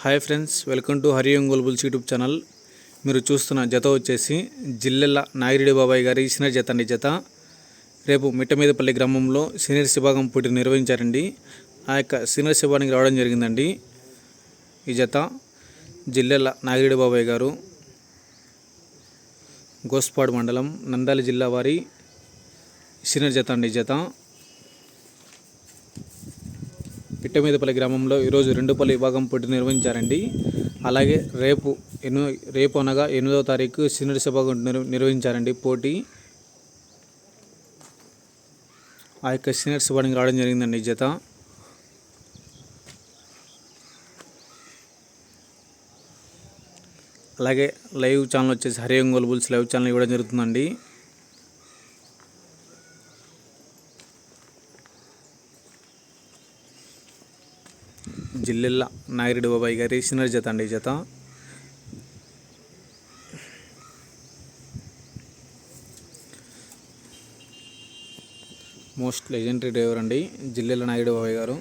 Hi friends welcome to Hari Ongole bulls YouTube channel. మీరు చూస్తున్న జత వచ్చేసి జిల్లెల నాగిరెడ్డి బాబాయ్ గారి సీనియర్ జత అండి జత. రేపు మిట్టమీదపల్లి గ్రామంలో సీనియర్ విభాగం పోటీ నిర్వహించారండి. ఆ యొక్క సీనియర్ విభాగానికి రావడం జరిగిందండి ఈ జత. జిల్లెల నాగిరెడ్డి బాబాయ్ గారు గోస్పాడు మండలం నందాలి జిల్లా వారి సీనియర్ జత అండి జత. పిట్టమీదపల్లి గ్రామంలో ఈరోజు రెండుపల్లి విభాగం పోటీ నిర్వహించారండి. అలాగే రేపు ఎను రేపు అనగా ఎనిమిదవ తారీఖు సీనియర్ విభాగం నిర్వహించారండి పోటీ. ఆ యొక్క సీనియర్ విభాగానికి రావడం జరిగిందండి ఈ జత. అలాగే లైవ్ ఛానల్ వచ్చేసి Hari Ongole bulls live channel ఇవ్వడం జరుగుతుందండి. జిల్లెల్ల నాగిరెడ్డి బాబాయ్ గారి సీనియర్ జత అండి జత. మోస్ట్ లెజెండరీ డ్రైవర్ అండి జిల్లెల్ల నాగిరెడ్డి బాబాయ్ గారు.